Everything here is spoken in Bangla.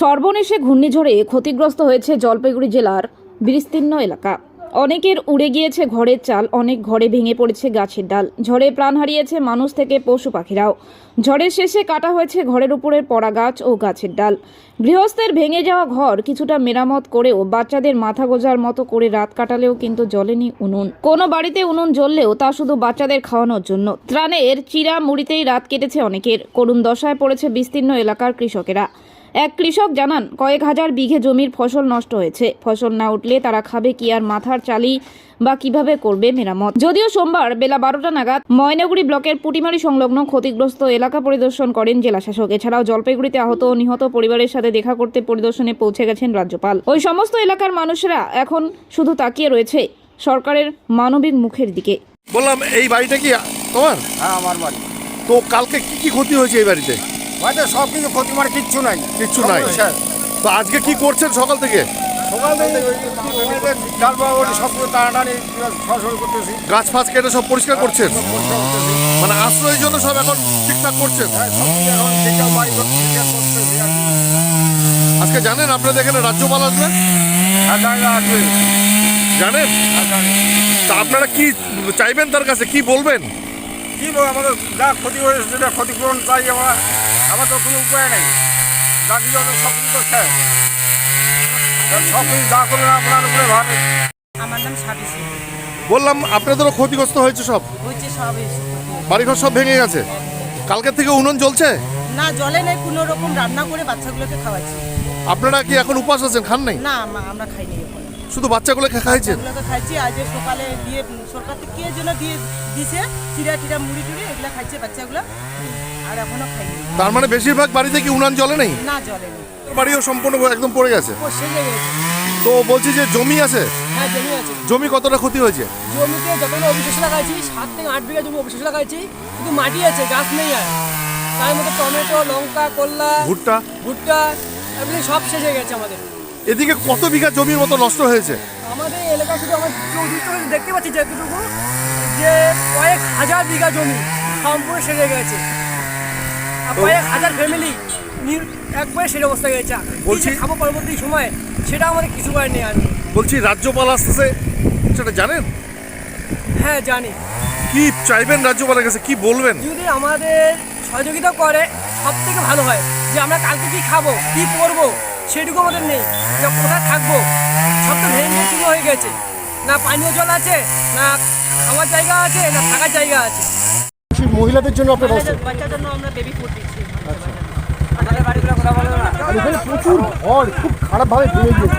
সর্বনেশে ঘূর্ণিঝড়ে ক্ষতিগ্রস্ত হয়েছে জলপাইগুড়ি জেলার বিস্তীর্ণ এলাকা। অনেকের উড়ে গিয়েছে ঘরের চাল, অনেক ঘরে ভেঙে পড়েছে গাছের ডাল। ঝড়ে প্রাণ হারিয়েছে মানুষ থেকে পশু পাখিরাও। ঝড়ের শেষে কাটা হয়েছে ঘরের উপরের পড়া গাছ ও গাছের ডাল। গৃহস্থের ভেঙে যাওয়া ঘর কিছুটা মেরামত করেও বাচ্চাদের মাথা গোজার মতো করে রাত কাটালেও কিন্তু জ্বলেনি উনুন। কোনো বাড়িতে উনুন জ্বললেও তা শুধু বাচ্চাদের খাওয়ানোর জন্য। ত্রাণের চিরা মুড়িতেই রাত কেটেছে অনেকের। করুণ দশায় পড়েছে বিস্তীর্ণ এলাকার কৃষকেরা। এক কৃষক জানান, কয়েক হাজার বিঘে জমির ফসল নষ্ট হয়েছে। ফসল না উঠলে তারা খাবে কি আর মাথার চালি বা কীভাবে করবে মেরামত? যদিও সোমবার বেলা বারোটা নাগাদ ময়নাগুড়ি ব্লকের পুটিমারি সংলগ্ন ক্ষতিগ্রস্ত এলাকা পরিদর্শন করেন জেলাশাসক। এছাড়াও জলপাইগুড়িতে আহত ও নিহত পরিবারের সাথে দেখা করতে পরিদর্শনে পৌঁছে গেছেন রাজ্যপাল। ওই সমস্ত এলাকার মানুষেরা এখন শুধু তাকিয়ে রয়েছে সরকারের মানবিক মুখের দিকে। বললাম এই বাড়িটা কি তোমার? হ্যাঁ আমার বাড়ি। তো কালকে কি কি ক্ষতি হয়েছে এই বাড়িতে? হয়তো সব কিছু ক্ষতি মানে কিচ্ছু নাই। কিচ্ছু নাই। তো আজকে কি করছেন সকাল থেকে? সকাল থেকে সব টানাটানি ফসল করতেছি। গাছ ফাছ কেটে সব পরিষ্কার করছেন। মানে আশ্রয়ের জন্য সব এখন ঠিকঠাক করছেন? হ্যাঁ। আজকে জানেন আপনাদের এখানে রাজ্যপাল আসবে? হ্যাঁ, আসবে। জানেন? হ্যাঁ, তা আপনারা কি চাইবেন তার কাছে? কি বলবেন? কি আমাদের যা ক্ষতি হয়েছে সেটা ক্ষতিপূরণ চাই আমরা। আমার তো কোনো উপায় নেই। যা কিছু হবে সব কিছু তো সব কিছু যা করবেন আপনার উপরে ভাবে আমার নাম সাবিসি বললাম আপনাদেরও ক্ষতিগ্রস্ত হয়েছে সব? বাড়িঘর সব ভেঙে গেছে? কালকে থেকে উনুন জ্বলছে? না জলে নেই কোনো রকম রান্না করে বাচ্চাগুলোকে খাওয়াচ্ছি আপনারা কি এখন উপাস আছেন? খান নাই? না আমরা খাইনি। শুধু বাচ্চাগুলোকে বাচ্চাগুলোকে খাইছি আজ সকালে দিয়ে সরকার থেকে কে যেন দিয়ে দিছে চিরা টিরা মুড়ি টুড়ি এগুলো খাইছে বাচ্চাগুলো। আর এখনও খাইনি। তার মানে বেশিরভাগ বাড়িতে কি উনান জ্বলে নেই? না জলে নেই বাড়িও সম্পূর্ণ একদম পড়ে গেছে। তো বলছি যে জমি আছে? হ্যাঁ জমি আছে। জমি কতটা ক্ষতি হয়েছে? জমিতে যতগুলো অবিশেষ লাগাইছি সাত থেকে আট বিঘা জমি অবিশেষ লাগাইছি কিন্তু মাটি আছে গাছ নেই আর। তার মধ্যে টমেটো লঙ্কা কল্লা ভুট্টা? ভুট্টা সব শেষ হয়ে গেছে আমাদের। এদিকে কত বিঘা জমির মতো নষ্ট হয়েছে? আমাদের এলাকা শুধু আমার দেখতে পাচ্ছি যেটুকু যে কয়েক হাজার বিঘা জমি সম্পূর্ণ হয়ে গেছে। কয়েক হাজার ফ্যামিলি একবারে সেই অবস্থা গেছে। বলছি- বলছি খাব পরবর্তী সময় সেটা আমাদের কিছু করার নেই আমি বলছি রাজ্যপাল আসতেছে সেটা জানেন? হ্যাঁ জানি। কি চাইবেন রাজ্যপালের কাছে? কি বলবেন? যদি আমাদের সহযোগিতা করে সব থেকে ভালো হয় যে আমরা কালকে কি খাব কি করব? সেটুকু আমাদের নেই। যে কোথায় থাকব? সব তো ভেঙে শুরু হয়ে গেছে। না পানীয় জল আছে না খাওয়ার জায়গা আছে না থাকার জায়গা আছে। মহিলাদের জন্য আপনার বাচ্চার জন্য আমরা বেবি ফুড দিচ্ছি। আমাদের বাড়িগুলো কথা বলো না। এখানে প্রচুর ঘর খুব খারাপভাবে ভেঙে গিয়েছে।